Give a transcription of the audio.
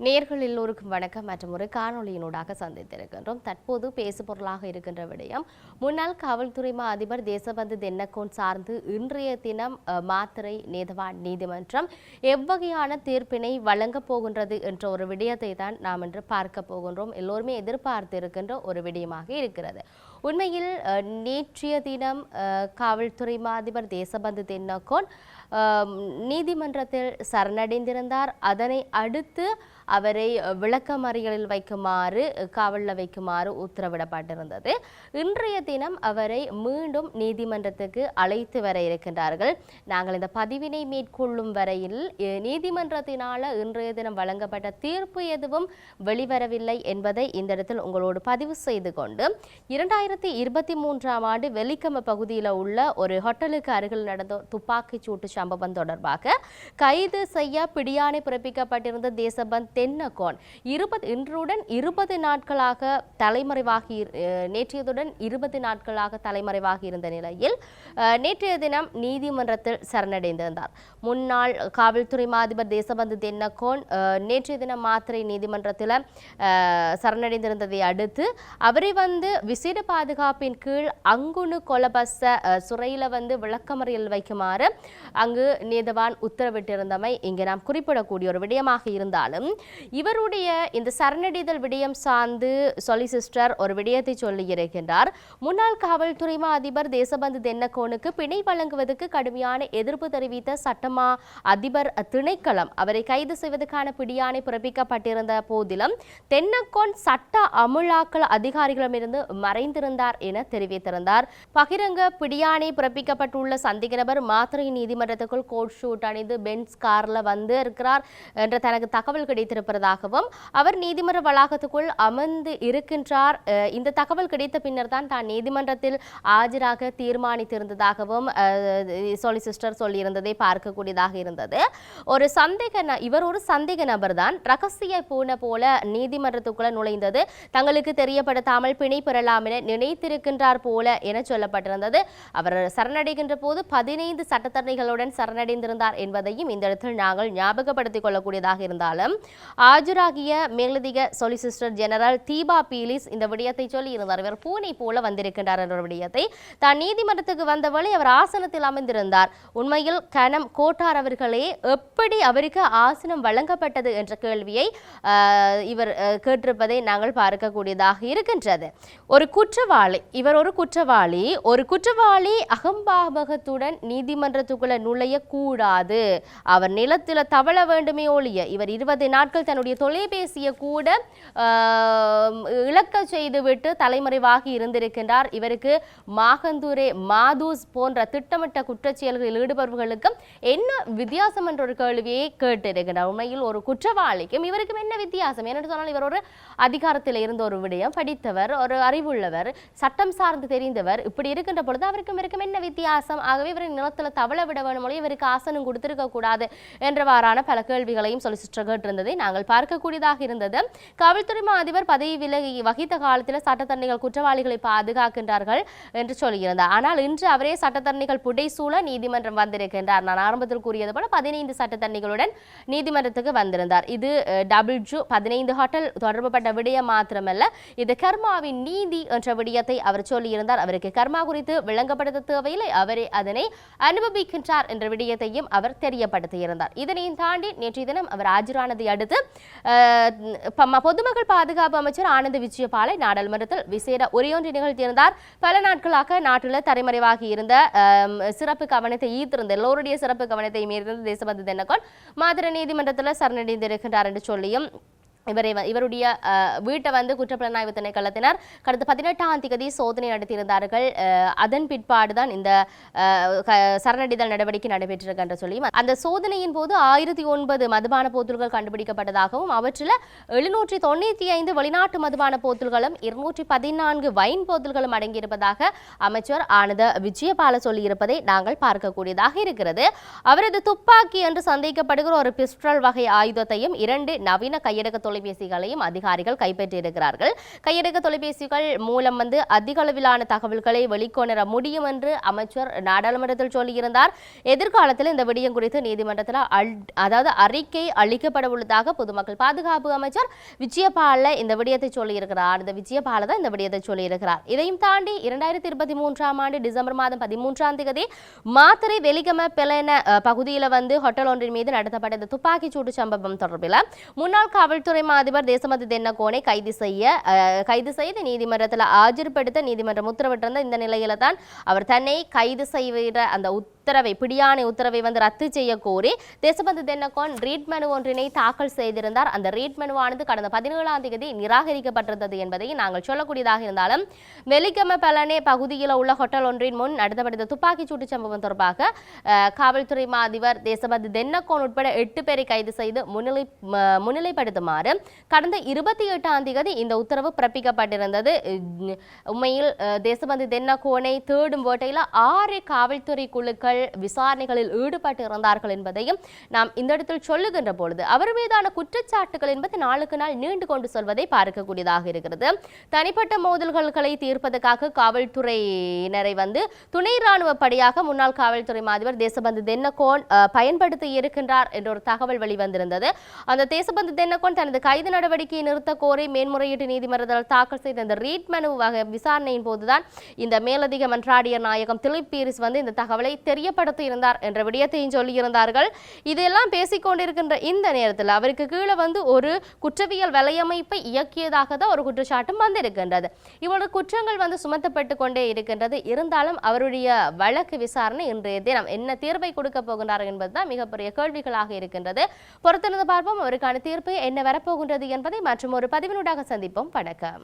நேர்கள் எல்லோருக்கும் வணக்கம் மற்றும் ஒரு காணொலியினூடாக சந்தித்திருக்கின்றோம். தற்போது பேசுபொருளாக இருக்கின்ற விடயம் முன்னாள் காவல்துறை மா அதிபர் தேசபந்து தென்னக்கோன் சார்ந்து இன்றைய தினம் அஹ், நேதவான் நீதிமன்றம் எவ்வகையான தீர்ப்பினை வழங்கப் போகின்றது என்ற ஒரு விடயத்தை தான் நாம் இன்று பார்க்க போகின்றோம். எல்லோருமே எதிர்பார்த்து இருக்கின்ற ஒரு விடயமாக இருக்கிறது. உண்மையில் நேற்றைய தினம் காவல்துறை மாதிபர் தேசபந்து தென்னக்கோன் நீதிமன்றத்தில் சரணடைந்திருந்தார். அதனை அடுத்து அவரை விளக்கமறியலில் வைக்குமாறு காவலில் வைக்குமாறு உத்தரவிடப்பட்டிருந்தது. இன்றைய தினம் அவரை மீண்டும் நீதிமன்றத்துக்கு அழைத்து வர இருக்கின்றார்கள். நாங்கள் இந்த பதிவினை மேற்கொள்ளும் வரையில் நீதிமன்றத்தினால் இன்றைய தினம் வழங்கப்பட்ட தீர்ப்பு எதுவும் வெளிவரவில்லை என்பதை இந்த இடத்தில் உங்களோடு பதிவு செய்து கொண்டு இரண்டாயிரத்தி இருபத்தி மூன்றாம் ஆண்டு வெலிக்கம பகுதியில் உள்ள ஒரு ஹோட்டலுக்கு அருகில் நடந்த துப்பாக்கிச் சூட்டு சம்பவம் தொடர்பாக கைது செய்ய பிடியாணை பிறப்பிக்கப்பட்டிருந்த தேசபந்த் தென்னகோன் இருபது இன்றுடன் இருபது நாட்களாக தலைமறைவாகி நேற்றையதுடன் இருபது நாட்களாக தலைமறைவாகி இருந்த நிலையில் நேற்றைய தினம் நீதிமன்றத்தில் சரணடைந்திருந்தார். முன்னாள் காவல்துறை மாதிபர் தேசபந்து தென்னகோன் நேற்றைய தினம் மாத்திரை நீதிமன்றத்தில் சரணடைந்திருந்ததை அடுத்து அவரை வந்து விசேட பாதுகாப்பின் கீழ் அங்குனு கொலபச சுரையில் வந்து விளக்கமறியல் வைக்குமாறு அங்கு நீதவான் உத்தரவிட்டிருந்தமை இங்கு நாம் குறிப்பிடக்கூடிய ஒரு விடயமாக இருந்தாலும் இவருடைய இந்த சரணடைதல் விடயம் சார்ந்து சொலிசிஸ்டர் ஒரு விடயத்தை சொல்லி இருக்கின்றார். முன்னாள் காவல்துறை அதிபர் தேசபந்து தென்னக்கோனுக்கு பிணை வழங்குவதற்கு கடுமையான எதிர்ப்பு தெரிவித்த சட்டமா அதிபர் திணைக்களம் அவரை கைது செய்வதற்கான பிடியாணை பிறப்பிக்கப்பட்டிருந்த போதிலும் தென்னக்கோன் சட்ட அமுலாக்கல் அதிகாரிகளிடமிருந்து மறைந்திருந்த மறைந்திருந்தார் என தெரிவித்திருந்தார். பகிரங்க பிடியாணை பிறப்பிக்கப்பட்டுள்ள சந்தேக நபர் மாத்திரை நீதிமன்றத்துக்குள் கோட் ஷூட் அணிந்து பென்ஸ் கார்ல வந்து இருக்கிறார் என்ற தனக்கு தகவல் கிடைத்திருப்பதாகவும் அவர் நீதிமன்ற வளாகத்துக்குள் அமர்ந்து இருக்கின்றார். இந்த தகவல் கிடைத்த பின்னர் தான் தான் நீதிமன்றத்தில் ஆஜராக தீர்மானித்திருந்ததாகவும் சொலிசிஸ்டர் சொல்லியிருந்ததை பார்க்கக்கூடியதாக இருந்தது. ஒரு சந்தேக ந- இவர் ஒரு சந்தேக நபர் தான். ரகசிய பூனை போல நீதிமன்றத்துக்குள்ள நுழைந்தது. தங்களுக்கு தெரியப்படுத்தாமல் பிணை பெறலாம் என நினைத்திருக்கின்றார் போல என சொல்லப்பட்டிருந்தது. அவர் சரணடைகின்ற போது பதினைந்து சட்டத்தரணிகளுடன் சரணடைந்திருந்தார் என்பதையும் இந்த இடத்தில் நாங்கள் ஞாபகப்படுத்திக் கொள்ளக்கூடியதாக இருந்தாலும் ஆஜராகிய மேலதிக சொலிசிஸ்டர் ஜெனரல் தீபா பீலிஸ் இந்த விடயத்தை சொல்லி இருந்தார் இவர் பூனை போல வந்திருக்கின்றார் என்ற விடயத்தை தான் நீதிமன்றத்துக்கு வந்தவழி அவர் ஆசனத்தில் அமைந்திருந்தார் உண்மையில் கனம் கோட்டார் அவர்களே எப்படி அவருக்கு ஆசனம் வழங்கப்பட்டது என்ற கேள்வியை இவர் கேட்டிருப்பதை நாங்கள் பார்க்கக்கூடியதாக இருக்கின்றது. ஒரு குற்ற குற்றவாளி. இவர் ஒரு குற்றவாளி. ஒரு குற்றவாளி அகம்பாவகத்துடன் நீதிமன்றத்துக்குள்ள நுழைய கூடாது அவர் நிலத்தில் தவழ வேண்டுமே ஒழிய இவர் இருபது நாட்கள் தன்னுடைய தொலைபேசியை கூட இழக்க செய்துவிட்டு தலைமறைவாகி இருந்திருக்கின்றார். இவருக்கு மாகந்தூரே மாதூஸ் போன்ற திட்டமிட்ட குற்றச்செயல்களில் ஈடுபவர்களுக்கு என்ன வித்தியாசம் என்ற ஒரு கேள்வியை கேட்டிருக்கின்றார். உண்மையில் ஒரு குற்றவாளிக்கும் இவருக்கும் என்ன வித்தியாசம்? ஏனென்று சொன்னால் இவர் ஒரு அதிகாரத்தில் இருந்த ஒரு விடயம் படித்தவர் ஒரு அறிவுள்ளவர். சட்டம் சார்ந்து தெரிந்தவர். இப்படி இருக்கின்ற பொழுது அவருக்கும் இருக்கும் என்ன வித்தியாசம்? ஆகவே இவரை நிலத்தில் தவள விட வேணும் இவருக்கு ஆசனம் கொடுத்திருக்க கூடாது என்றவாறான பல கேள்விகளையும் சொலிசிஸ்டர் கேட்டிருந்ததை நாங்கள் பார்க்கக்கூடியதாக இருந்தது. காவல்துறை மா அதிபர் பதவி விலகி வகித்த காலத்தில் சட்டத்தரணிகள் குற்றவாளிகளை பாதுகாக்கின்றார்கள் என்று சொல்லியிருந்தார். ஆனால் இன்று அவரே சட்டத்தரணிகள் புடைசூழ நீதிமன்றம் வந்திருக்கின்றார். நான் ஆரம்பத்தில் கூறியது போல பதினைந்து சட்டத்தரணிகளுடன் நீதிமன்றத்துக்கு வந்திருந்தார். இது டபுள் ஜூ பதினைந்து ஹோட்டல் தொடர்புபட்ட விடயம் மாத்திரமல்ல இது கர்மாவின் நீதி என்ற விடயத்தை அவர் சொல்லியிருந்தார். அவருக்கு கர்மா குறித்து விளங்கப்படுத்த தேவையில்லை. அவரே அதனை அனுபவிக்கின்றார் என்ற விடயத்தையும் அவர் தெரியப்படுத்தியிருந்தார். இதனையும் தாண்டி நேற்றைய தினம் அவர் ஆஜரானதை அடுத்து பொதுமக்கள் பாதுகாப்பு அமைச்சர் ஆனந்த விஜயபாலை நாடாளுமன்றத்தில் விசேட உரையொன்றை நிகழ்த்தியிருந்தார். பல நாட்களாக நாட்டில் தலைமறைவாக இருந்த சிறப்பு கவனத்தை ஈர்த்திருந்த எல்லோருடைய சிறப்பு கவனத்தை மீறியிருந்த தேசபந்து தென்னகோன் மாதிரி நீதிமன்றத்தில் சரணடைந்திருக்கின்றார் என்று சொல்லியும் இவரை இவருடைய வீட்டை வந்து குற்றப்புலனாய்வு திணைக்களத்தினர் கடந்த பதினெட்டாம் தேதி சோதனை நடத்தியிருந்தார்கள். அதன் பிற்பாடுதான் இந்த சரணடைதல் நடவடிக்கை நடைபெற்றிருக்கு என்று சொல்லியும் அந்த சோதனையின் போது ஆயிரத்தி ஒன்பது மதுபான போத்தல்கள் கண்டுபிடிக்கப்பட்டதாகவும் அவற்றில் எழுநூற்றி தொண்ணூற்றி ஐந்து வெளிநாட்டு மதுபான போத்தல்களும் இருநூற்றி பதினான்கு வைன் போத்தல்களும் அடங்கியிருப்பதாக அமைச்சர் ஆனந்த விஜயபால சொல்லியிருப்பதை நாங்கள் பார்க்கக்கூடியதாக இருக்கிறது. அவரது துப்பாக்கி என்று சந்தேகப்படுகிற ஒரு பிஸ்டல் வகை ஆயுதத்தையும் இரண்டு நவீன கையடக்க தொலைபேசிகளையும் அதிகாரிகள் கைப்பற்றியிருக்கிறார்கள். கையடக்க தொலைபேசிகள் மூலம் வந்து அதிக அளவிலான தகவல்களை வெளிக்கொணர முடியும் என்று அமைச்சர் நாடாளுமன்றத்தில் சொல்லியிருந்தார். எதிர்காலத்தில் இந்த விடயம் குறித்து நீதிமன்றத்தில் அதாவது அறிக்கை அளிக்கப்பட உள்ளதாக பொதுமக்கள் பாதுகாப்பு அமைச்சர் விஜயபால இந்த விடயத்தை சொல்லியிருக்கிறார். இந்த விஜயபால தான் இந்த விடயத்தை சொல்லியிருக்கிறார். இதையும் தாண்டி இரண்டாயிரத்தி இருபத்தி மூன்றாம் ஆண்டு டிசம்பர் மாதம் பதிமூன்றாம் தேதி மாத்திரை வெலிகம பிளன பகுதியில் வந்து ஹோட்டல் ஒன்றின் மீது நடத்தப்பட்ட இந்த துப்பாக்கிச் சூடு சம்பவம் தொடர்பில் முன்னாள் காவல்துறை மா அதிபர் தேசமதி தென்னகோனை கைது செய்ய கைது செய்து நீதிமன்றத்தில் ஆஜர்படுத்த நீதிமன்றம் உத்தரவிட்டிருந்த இந்த நிலையில தான் அவர் தன்னை கைது செய்கிற அந்த உத்தரவை பிடியாணை உத்தரவை வந்து ரத்து செய்ய கோரி தேசபந்து தென்னகோன் ரீட் மனு ஒன்றினை தாக்கல் செய்திருந்தார். அந்த ரீட் மனுவானது கடந்த பதினேழாம் தேதி நிராகரிக்கப்பட்டிருந்தது என்பதை நாங்கள் சொல்லக்கூடியதாக இருந்தாலும் வெலிக்கம பலனே பகுதியில் உள்ள ஹோட்டல் ஒன்றின் முன் நடத்தப்பட்ட துப்பாக்கிச் சூட்டு சம்பவம் தொடர்பாக காவல்துறை மா அதிபர் தேசபந்து தென்னகோன் உட்பட எட்டு பேரை கைது செய்து முன்னிலை முன்னிலைப்படுத்துமாறு கடந்த இருபத்தி எட்டாம் தேதி இந்த உத்தரவு பிறப்பிக்கப்பட்டிருந்தது. உண்மையில் தேசபந்து தென்னகோனை தேடும் வேட்டையில் ஆறு காவல்துறை குழுக்கள் விசாரணைகளில் ஈடுபட்டு இருந்தார்கள் என்பதையும் நாம் இந்த இடத்தில் சொல்லுகின்ற பொழுது அவர் மீதான குற்றச்சாட்டுகள் என்பது நாளுக்கு நாள் நீண்டு கொண்டு செல்வதை பார்க்கக்கூடியதாக இருக்கிறது. தனிப்பட்ட மோதல்களை தீர்ப்பதற்காக காவல்துறையினரை வந்து துணை ராணுவ படையாக முன்னாள் காவல்துறை மாதிபர் தேசபந்து தென்னகோன் பயன்படுத்தி இருக்கின்றார் என்ற ஒரு தகவல் வெளிவந்திருந்தது. அந்த தேசபந்து தென்னகோன் தனது கைது நடவடிக்கையை நிறுத்த கோரி மேன்முறையீட்டு நீதிமன்றத்தில் தாக்கல் செய்த இந்த ரீட் மனு வகை விசாரணையின் போதுதான் இந்த மேலதிக மன்றாடியர் நாயகம் திலீப் பீரிஸ் வந்து இந்த தகவலை தெரியப்படுத்தி இருந்தார் என்ற விடயத்தையும் சொல்லியிருந்தார்கள். இதெல்லாம் பேசிக்கொண்டிருக்கின்ற இந்த நேரத்தில் அவருக்கு கீழே வந்து ஒரு குற்றவியல் வலையமைப்பை இயக்கியதாக தான் ஒரு குற்றச்சாட்டும் வந்திருக்கின்றது. இவ்வளவு குற்றங்கள் வந்து சுமத்தப்பட்டு கொண்டே இருக்கின்றது. இருந்தாலும் அவருடைய வழக்கு விசாரணை இன்றைய தினம் என்ன தீர்ப்பை கொடுக்க போகின்றார் என்பதுதான் மிகப்பெரிய கேள்விகளாக இருக்கின்றது. பொறுத்திருந்து பார்ப்போம். அவருக்கான தீர்ப்பு என்ன? வரப்போகின்றது என்பதை மற்றும் ஒரு பதிவினூடாக சந்திப்போம். வணக்கம்.